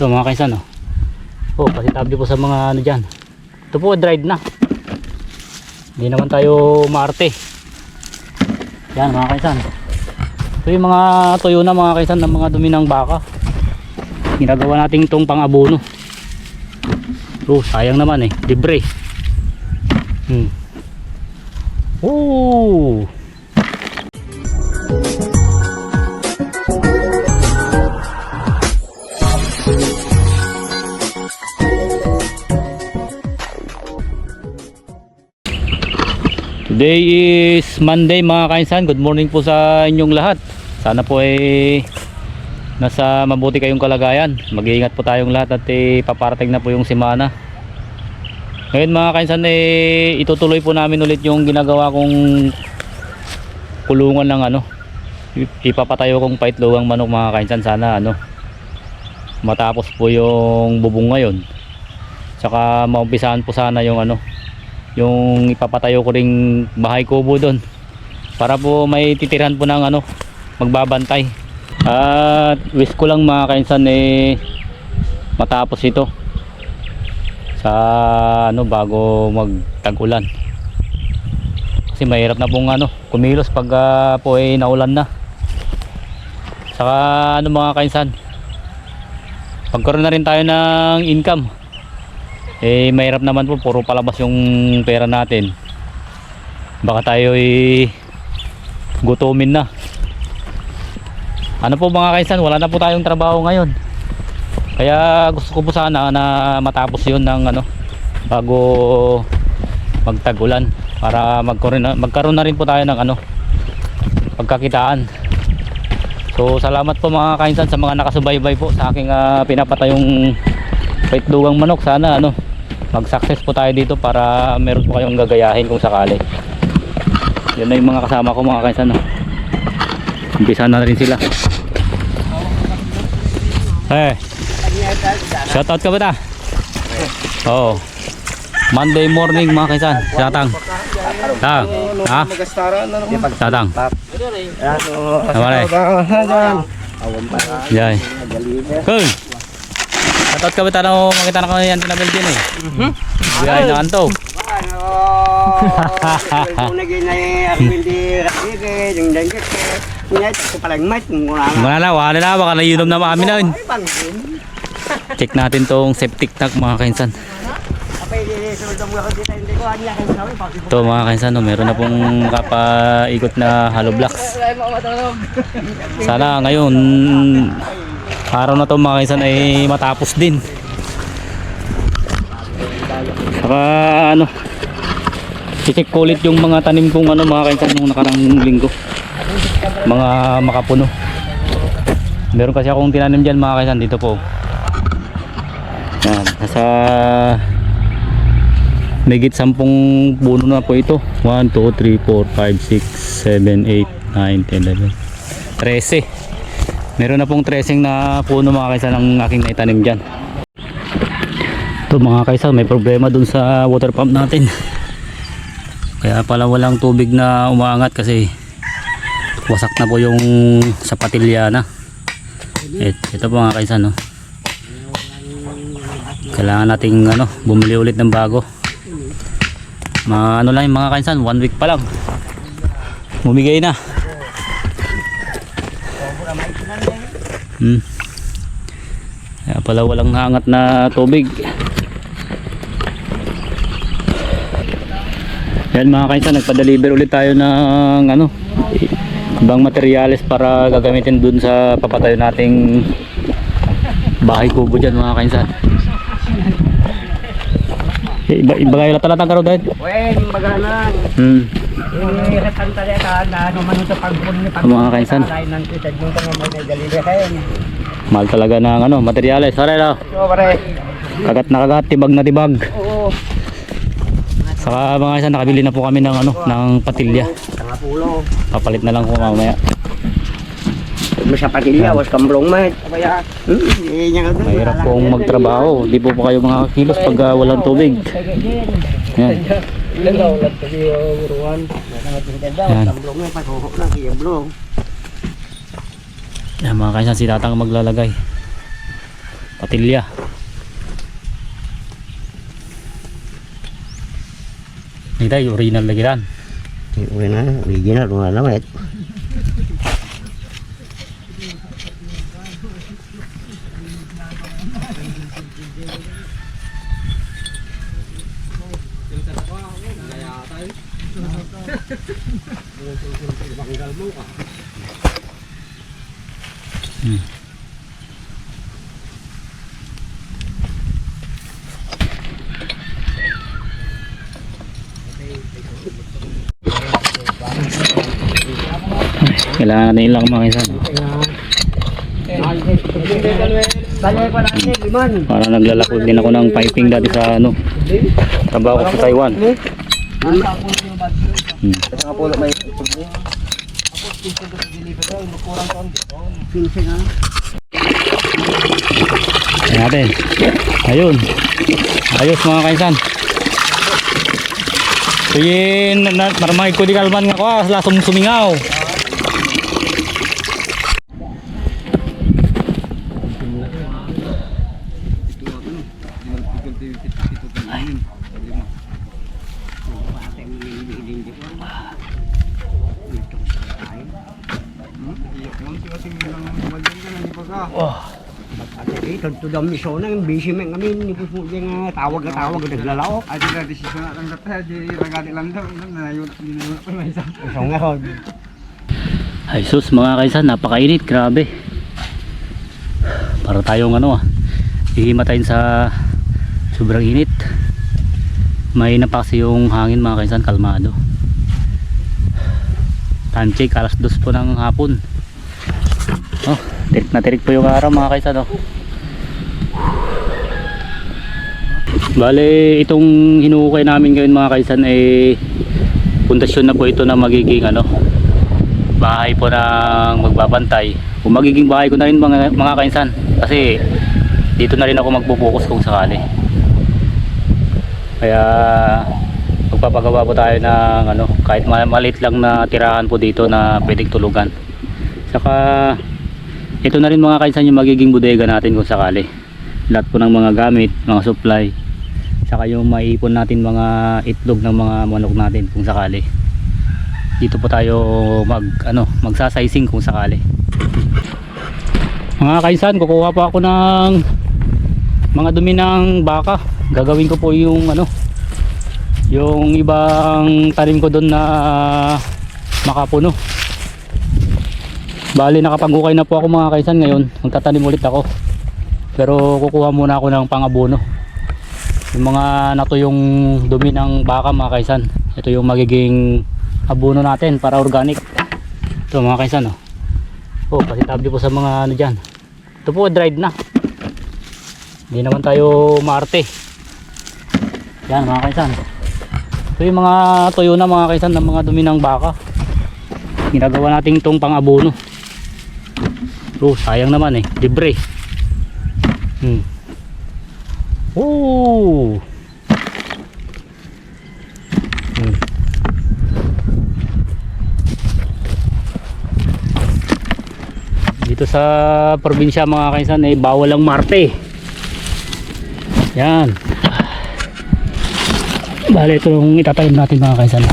Ito mga kaisan oh. Oh, pasitable po sa mga ano dyan. Ito po dried na. Hindi naman tayo maarte. Yan mga kaisan. Ito yung mga tuyo na mga kaisan ng mga dumi ng baka. Ginagawa natin itong pang-abono. Oh, sayang naman eh. Libre. Hmm. Oh! Today is Monday mga kainsan. Good morning po sa inyong lahat. Sana po ay nasa mabuti kayong kalagayan. Mag-iingat po tayong lahat at eh, na po yung simana. Ngayon mga kainsan eh, itutuloy po namin ulit yung ginagawa kong kulungan ng ano. Ipapatayo kong paitlugang manok mga kainsan. Sana ano matapos po yung bubong ngayon. Tsaka maumpisahan po sana yung ano yung ipapatayo ko ring bahay kubo doon. Para po may titirhan po ng ano magbabantay. At wish ko lang mga kainsan eh matapos ito. Sa ano bago magtag-ulan. Kasi mahirap na pong ano kumilos pag ah, po ay naulan na. Saka ano mga kainsan pagkaroon na rin tayo ng income eh mahirap naman po puro palabas yung pera natin. Baka tayo eh gutumin na. Ano po mga kaisan wala na po tayong trabaho ngayon. Kaya gusto ko po sana na matapos yun ng ano bago magtagulan para magkaroon na, magkaroon na rin po tayo ng ano pagkakitaan. So salamat po mga kainsan sa mga nakasubaybay po sa aking ah, pinapatayong paitlugang manok. Sana ano mag success po tayo dito para meron po kayong gagayahin kung sakali yun na yung mga kasama ko mga kaisan no? umpisa na rin sila eh shoutout ka ba ta? oo Monday morning mga kaisan satang tang ha? satang tama na eh Jai. Cool. Shoutout ka ba tanong makita na ko yan tinabel din eh. Mhm. Biyay na kanto. Wala na, wala na, baka nainom na mami na yun. Check natin tong septic tank mga kainsan. Ito mga kainsan, no, meron na pong kapaikot na hollow blocks. Sana ngayon, araw na to mga kainsan ay matapos din. Saka ano, check ulit yung mga tanim kong ano mga kainsan nung nakarang linggo. Mga makapuno. Meron kasi akong tinanim dyan mga kainsan dito po. Yan, nasa Megit sampung puno na po ito. 1, 2, 3, 4, 5, 6, 7, 8, 9, 10, 11. 13. Meron na pong 13 na puno mga kaisa ng aking naitanim dyan. Ito mga kaisa, may problema dun sa water pump natin. Kaya pala walang tubig na umaangat kasi wasak na po yung sapatilya na. Et, ito po mga kaisa no. Kailangan nating ano, bumili ulit ng bago mga ano lang mga kainsan one week pa lang bumigay na hmm. kaya pala walang hangat na tubig yan mga kainsan nagpa-deliver ulit tayo ng ano ibang materyales para gagamitin dun sa papatayo nating bahay kubo dyan mga kainsan iba iba kayo latalatan ka ro dahil Wen, maganan. hmm. Mga kainsan. Mahal talaga ng ano materyales So, pare. kagat na kagat tibag na tibag Oo. saka mga isa nakabili na po kami ng ano ng patilya papalit na lang ko mamaya Mo sa patilya, was kamblong mat. Mahirap pong magtrabaho di po po kayo mga kilos pag ah, walang tubig yan Daw lat tayo uruan. Yan. Yan mga kaisan si tatang maglalagay patilya Hindi tayo, original lagi. Uwi na, original, wala eh. Kailangan natin ilang mga natin, liman. Para naglalakad din ako ng piping dati sa ano. Trabaho ko sa Taiwan. Hmm. Saka po may Pinsa nga. Ayan natin. Ayun. Ayos mga kaisan. Tuyin, na, maramay ko di kalman nga ko, ah, lasong sumingaw. Eh, to the mission nang busy man kami ni po yung tawag na tawag naglalaok. Ay, di desisyon na lang dapat, di ragati lang daw, nanayon, nanayon pa may isa. So nga. Ay sus mga kaisan, napakainit, grabe. Para tayong ano ah, hihimatayin sa sobrang init. May pa kasi yung hangin mga kaisan, kalmado. Time check, alas dos po ng hapon. Oh, tirik na tirik po yung araw mga kaisan oh. Bale, itong hinukay namin ngayon mga kaisan ay pundasyon na po ito na magiging ano, bahay po ng magbabantay. Kung magiging bahay ko na rin mga, mga kainsan kasi dito na rin ako magpupokus kung sakali. Kaya magpapagawa po tayo ng ano, kahit ma- maliit lang na tirahan po dito na pwedeng tulugan. Saka ito na rin mga kainsan yung magiging bodega natin kung sakali. Lahat po ng mga gamit, mga supply saka yung maiipon natin mga itlog ng mga manok natin kung sakali. Dito po tayo mag ano magsasizing kung sakali. Mga kaisan kukuha pa ako ng mga dumi ng baka. Gagawin ko po yung ano yung ibang tanim ko doon na makapuno bali nakapag-ukay na po ako mga kaisan ngayon. Magtatanim ulit ako. Pero kukuha muna ako ng pangabono yung mga nato yung dumi ng baka mga kaisan. Ito yung magiging abono natin para organic. Ito mga kaisan oh. Oh pasitabi po sa mga ano dyan. Ito po dried na. Hindi naman tayo maarte. Yan mga kaisan. Ito yung mga tuyo na mga kaisan ng mga dumi ng baka. Ginagawa natin itong pang abono oh sayang naman eh. Libre. Hmm. Oh. Hmm. Dito sa probinsya mga kaisan ay bawal ang marte. Yan. Bale ito yung itatanim natin mga kaisan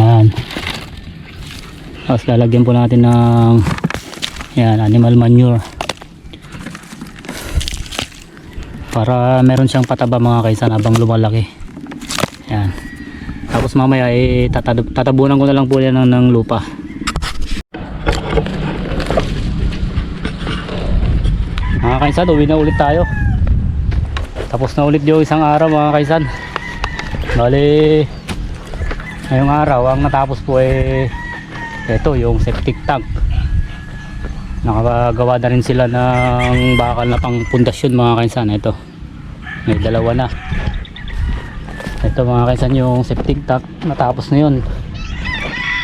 yan tapos lalagyan po natin ng yan animal manure. Para meron siyang pataba mga kaisan habang lumalaki. Yan. Tapos mamaya eh, tatab- tatabunan ko na lang po yan ng, ng lupa. Mga kaisan uwi na ulit tayo. Tapos na ulit yung isang araw mga kaisan bali ngayong araw ang natapos po eh ito yung septic tank. Nakagawa na rin sila ng bakal na pang pundasyon mga kaisan ito may dalawa na. Ito mga kaisan yung septic tank. Natapos na yun.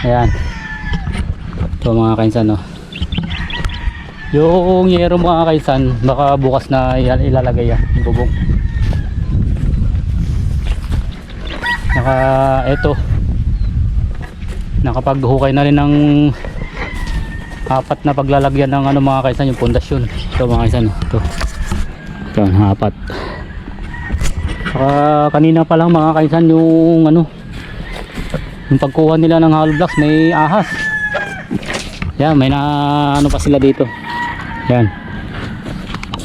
Ayan. Ito mga kaisan no yung yero mga kaisan baka bukas na il- ilalagay yan yung bubong. Naka eto nakapaghukay na rin ng apat na paglalagyan ng ano mga kaisan yung pundasyon. Ito mga kaisan ito. Ito apat. Saka kanina pa lang mga kaisan yung ano yung pagkuha nila ng hollow blocks may ahas. Yan may na ano pa sila dito. Yan.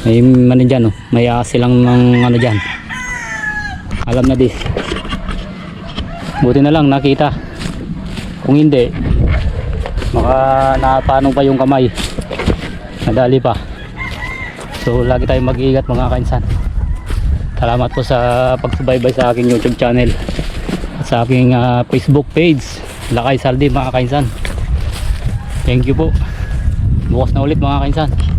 May ano dyan oh. may ahas silang ng ano dyan. Alam na dis buti na lang nakita kung hindi maka napaano pa yung kamay. Nadali pa. So lagi tayong mag-iingat mga kainsan. Salamat po sa pagsubaybay sa aking youtube channel. At sa aking ah, facebook page Lakay Saldi mga kainsan. Thank you po. Bukas na ulit mga kainsan